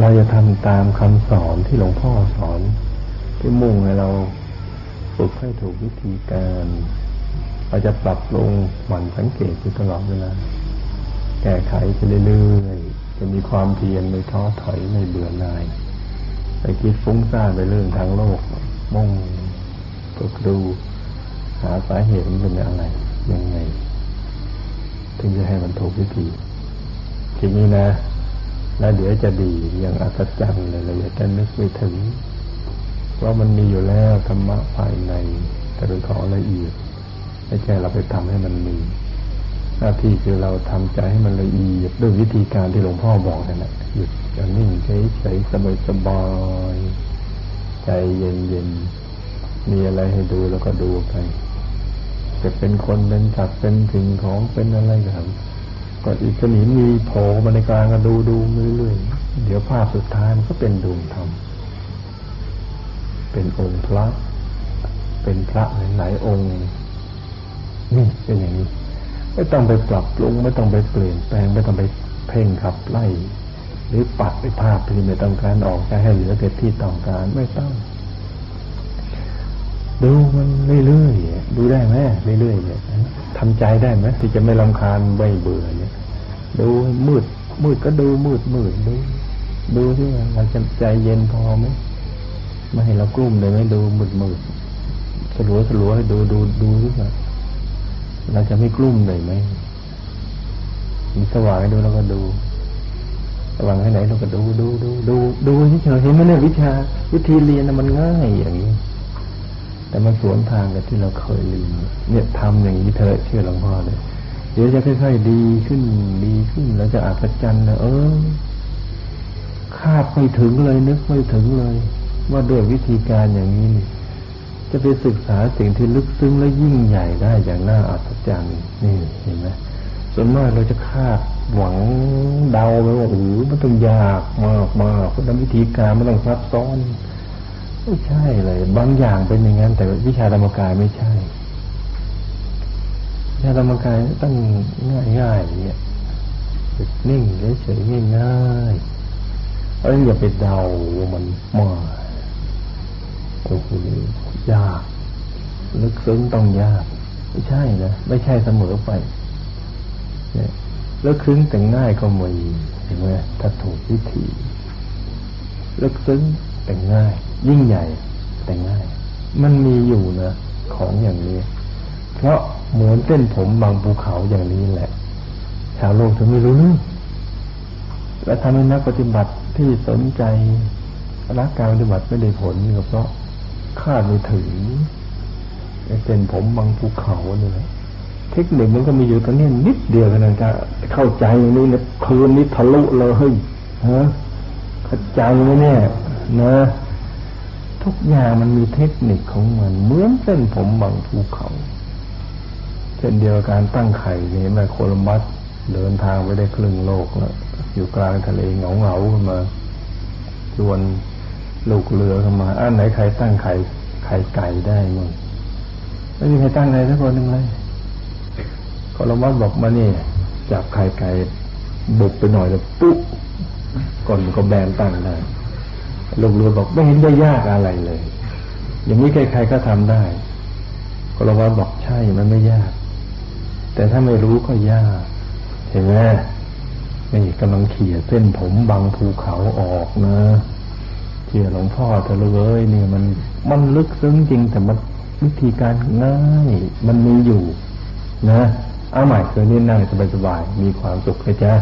เราจะทำตามคำสอนที่หลวงพ่อสอน ที่มุ่งให้เราฝึกให้ถูกวิธีการ เราจะปรับปรุงหมั่นสังเกตอยู่ตลอดเวลา แก้ไขไปเรื่อยๆ จะมีความเพียรไม่ท้อถอยไม่เบื่อหน่ายไปคิดฟุ้งซ่านไปเรื่องทางโลกมุ่งฝึกดูหาสาเหตุมันเป็นอะไร ยังไง ถึงจะให้มันถูกวิธีทีนี้นะ แล้วเดี๋ยวจะดีอย่างอัศจรรย์เลยเราจะนึกไม่ถึง เพราะมันมีอยู่แล้วธรรมะภายในแต่เป็นของละเอียดไม่ใช่เราไปทำให้มันมี หน้าที่คือเราทำใจให้มันละเอียดด้วยวิธีการที่หลวงพ่อบอกนั่นแหละหยุดอย่างนิ่งเฉยๆสบายๆใจเย็นๆมีอะไรให้ดูแล้วก็ดูไปจะเป็นคนเป็นสัตว์เป็นสิ่งของเป็นอะไรก็ทำ ก็อีกสนิมมีโผล่มาในกลางก็ดูดูเรื่อยๆเดี๋ยวภาพสุดท้ายมันก็เป็นดวงธรรมเป็นองค์พระ เป็นพระหลายๆองค์นี่เป็นอย่างนี้ไม่ต้องไปปรับปรุงไม่ต้องไปเปลี่ยนแปลงไม่ต้องไปเพ่งขับไล่หรือปัดไปภาพที่ไม่ต้องการออกจะให้เหลือแต่ที่ต้องการไม่ต้อง ดูมันเรื่อยๆดูได้ไหมเรื่อยๆเนี่ยทำใจได้ไหมที่จะไม่ลำคาญไม่เบื่อ ดูมืด มืดก็ดูมืดมืดดูดูที่เราจะใจเย็นพอไหมไม่ให้เรากลุ้มเลยไหมดูมืดมืดสลัวสลัวให้ดูดูดูที่ว่าเราจะไม่กลุ้มเลยไหมมีสว่างให้ดูเราก็ดูสว่างให้ไหนเราก็ดูดูดูดูดูที่เฉยเห็นไหมเนี่ยวิชา วิธีเรียนมันง่ายอย่างนี้แต่มันสวนทางกับที่เราเคยเรียนเนี่ยทำอย่างนี้เธอเชื่อหลวงพ่อเลย เดี๋ยวจะค่อยๆดีขึ้นดีขึ้น แล้วจะอัศจรรย์นะเออคาดไม่ถึงเลยนึกไม่ถึงเลย ว่าด้วยวิธีการอย่างนี้นี่จะไปศึกษาสิ่งที่ลึกซึ้งและยิ่งใหญ่ได้อย่างน่าอัศจรรย์นี่เห็นไหมส่วนมากเราจะคาดหวังเดาไปว่าโอ้โหมันต้องยากมากมากเพราะวิธีการมันต้องซับซ้อน ไม่ใช่เลย บางอย่างเป็นอย่างนั้นแต่วิชาธรรมกายไม่ใช่ วิชาธรรมกายต้องง่ายง่ายเนี่ยนิ่งเฉยๆง่ายๆเอ้ยอย่าไปเดามันมากโอ้โหยากลึกซึ้งต้องยาก ไม่ใช่นะไม่ใช่เสมอไปเนี่ยลึกซึ้งแต่ง่ายก็มีเห็นไหมถ้าถูกวิธีลึกซึ้งแต่ง่าย ยิ่งใหญ่แต่ง่าย มันมีอยู่นะของอย่างนี้ เพราะ เหมือนเส้นผมบางภูเขาอย่างนี้แหละ ชาวโลกถึงไม่รู้เรื่องและทำให้นักปฏิบัติที่สนใจรักการปฏิบัติไม่ได้ผลก็เพราะคาดไม่ถึงเส้นผมบางภูเขาเนี่ยเทคนิคมันก็มีอยู่ตอนนี้นิดเดียวกันนะจะเข้าใจอย่างนี้เนี่ยคืนนี้ทะลุเลยเฮ้ยฮะเข้าใจไหมเนี่ยนะทุกอย่างมันมีเทคนิคของมันเหมือนเส้นผมบางภูเขา เช่นเดียวการตั้งไข่นี่แม่โคลัมบัสเดินทางไปได้ครึ่งโลกแล้วอยู่กลางทะเลเหงาเหงาขึ้นมาชวนลูกเรือเข้ามาอันไหนใครตั้งไข่ไข่ไก่ได้มั้งไม่มีใครตั้งอะไรสักคนหนึ่งเลยโคลัมบัสบอกมานี่จับไข่ไก่บุกไปหน่อยแล้วปุ๊บก่อนก็แบนตั้งได้ลูกเรือบอกไม่เห็นจะยากอะไรเลย อย่างนี้ใครๆก็ทำได้โคลัมบัสบอกใช่มันไม่ยาก แต่ถ้าไม่รู้ก็ยาก เห็นไหมนี่กำลังเขี่ยเส้นผมบางภูเขาออกนะเชื่อหลวงพ่อเธอเลยเนี่ยมันมันลึกซึ้งจริงแต่มันวิธีการง่ายมันมีอยู่ นะ เอาใหม่คืนนี้นั่งสบายๆมีความสุขนะจ๊ะ